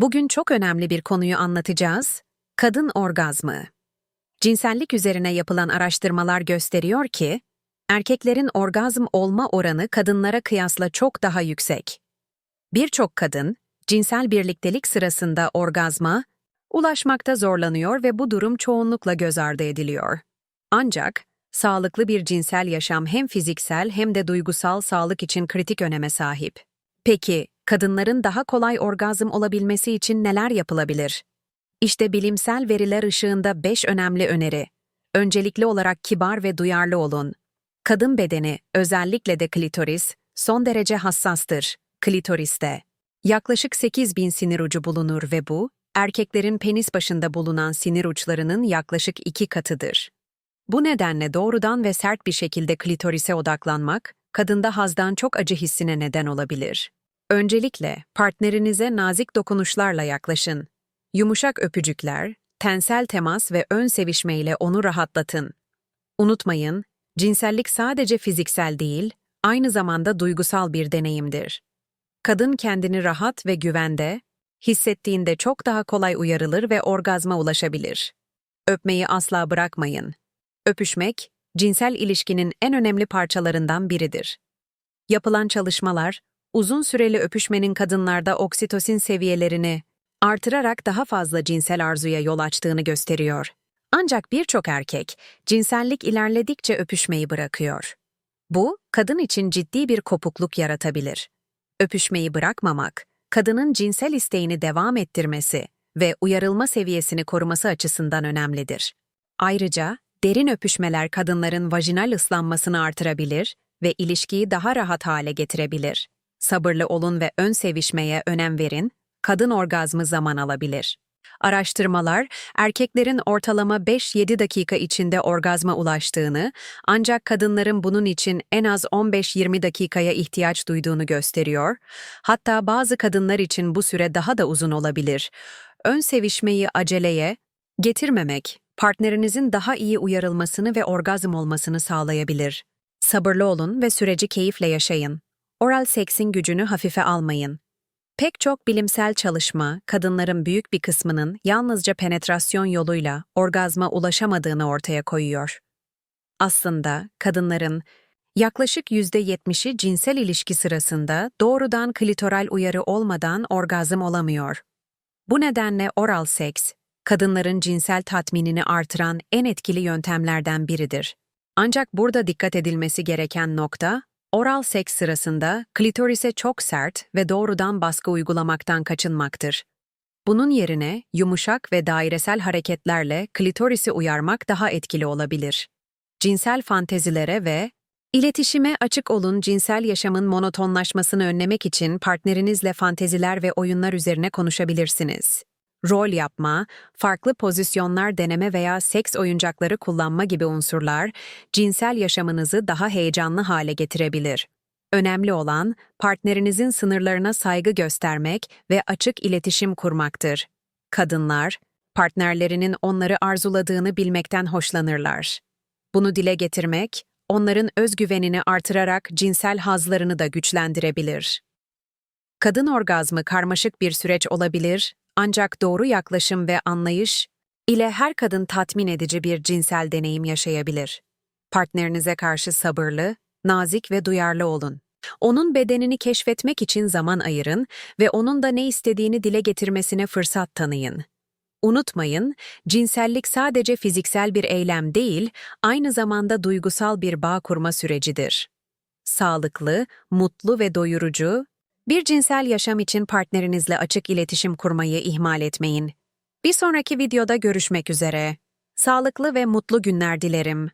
Bugün çok önemli bir konuyu anlatacağız. Kadın orgazmı. Cinsellik üzerine yapılan araştırmalar gösteriyor ki, erkeklerin orgazm olma oranı kadınlara kıyasla çok daha yüksek. Birçok kadın, cinsel birliktelik sırasında orgazma, ulaşmakta zorlanıyor ve bu durum çoğunlukla göz ardı ediliyor. Ancak, sağlıklı bir cinsel yaşam hem fiziksel hem de duygusal sağlık için kritik öneme sahip. Peki, kadınların daha kolay orgazm olabilmesi için neler yapılabilir? İşte bilimsel veriler ışığında 5 önemli öneri. Öncelikli olarak kibar ve duyarlı olun. Kadın bedeni, özellikle de klitoris, son derece hassastır. Klitoriste. Yaklaşık 8 bin sinir ucu bulunur ve bu, erkeklerin penis başında bulunan sinir uçlarının yaklaşık iki katıdır. Bu nedenle doğrudan ve sert bir şekilde klitorise odaklanmak, kadında hazdan çok acı hissine neden olabilir. Öncelikle partnerinize nazik dokunuşlarla yaklaşın. Yumuşak öpücükler, tensel temas ve ön sevişmeyle onu rahatlatın. Unutmayın, cinsellik sadece fiziksel değil, aynı zamanda duygusal bir deneyimdir. Kadın kendini rahat ve güvende, hissettiğinde çok daha kolay uyarılır ve orgazma ulaşabilir. Öpmeyi asla bırakmayın. Öpüşmek, cinsel ilişkinin en önemli parçalarından biridir. Yapılan çalışmalar, uzun süreli öpüşmenin kadınlarda oksitosin seviyelerini artırarak daha fazla cinsel arzuya yol açtığını gösteriyor. Ancak birçok erkek, cinsellik ilerledikçe öpüşmeyi bırakıyor. Bu, kadın için ciddi bir kopukluk yaratabilir. Öpüşmeyi bırakmamak, kadının cinsel isteğini devam ettirmesi ve uyarılma seviyesini koruması açısından önemlidir. Ayrıca, derin öpüşmeler kadınların vajinal ıslanmasını artırabilir ve ilişkiyi daha rahat hale getirebilir. Sabırlı olun ve ön sevişmeye önem verin, kadın orgazmı zaman alabilir. Araştırmalar, erkeklerin ortalama 5-7 dakika içinde orgazma ulaştığını, ancak kadınların bunun için en az 15-20 dakikaya ihtiyaç duyduğunu gösteriyor. Hatta bazı kadınlar için bu süre daha da uzun olabilir. Ön sevişmeyi aceleye getirmemek, partnerinizin daha iyi uyarılmasını ve orgazm olmasını sağlayabilir. Sabırlı olun ve süreci keyifle yaşayın. Oral seksin gücünü hafife almayın. Pek çok bilimsel çalışma, kadınların büyük bir kısmının yalnızca penetrasyon yoluyla orgazma ulaşamadığını ortaya koyuyor. Aslında kadınların yaklaşık %70'i cinsel ilişki sırasında doğrudan klitoral uyarı olmadan orgazm olamıyor. Bu nedenle oral seks, kadınların cinsel tatminini artıran en etkili yöntemlerden biridir. Ancak burada dikkat edilmesi gereken nokta, Oral seks sırasında klitorise çok sert ve doğrudan baskı uygulamaktan kaçınmaktır. Bunun yerine yumuşak ve dairesel hareketlerle klitorisi uyarmak daha etkili olabilir. Cinsel fantezilere ve iletişime açık olun cinsel yaşamın monotonlaşmasını önlemek için partnerinizle fanteziler ve oyunlar üzerine konuşabilirsiniz. Rol yapma, farklı pozisyonlar deneme veya seks oyuncakları kullanma gibi unsurlar cinsel yaşamınızı daha heyecanlı hale getirebilir. Önemli olan partnerinizin sınırlarına saygı göstermek ve açık iletişim kurmaktır. Kadınlar, partnerlerinin onları arzuladığını bilmekten hoşlanırlar. Bunu dile getirmek, onların özgüvenini artırarak cinsel hazlarını da güçlendirebilir. Kadın orgazmı karmaşık bir süreç olabilir ancak doğru yaklaşım ve anlayış ile her kadın tatmin edici bir cinsel deneyim yaşayabilir. Partnerinize karşı sabırlı, nazik ve duyarlı olun. Onun bedenini keşfetmek için zaman ayırın ve onun da ne istediğini dile getirmesine fırsat tanıyın. Unutmayın, cinsellik sadece fiziksel bir eylem değil, aynı zamanda duygusal bir bağ kurma sürecidir. Sağlıklı, mutlu ve doyurucu, bir cinsel yaşam için partnerinizle açık iletişim kurmayı ihmal etmeyin. Bir sonraki videoda görüşmek üzere. Sağlıklı ve mutlu günler dilerim.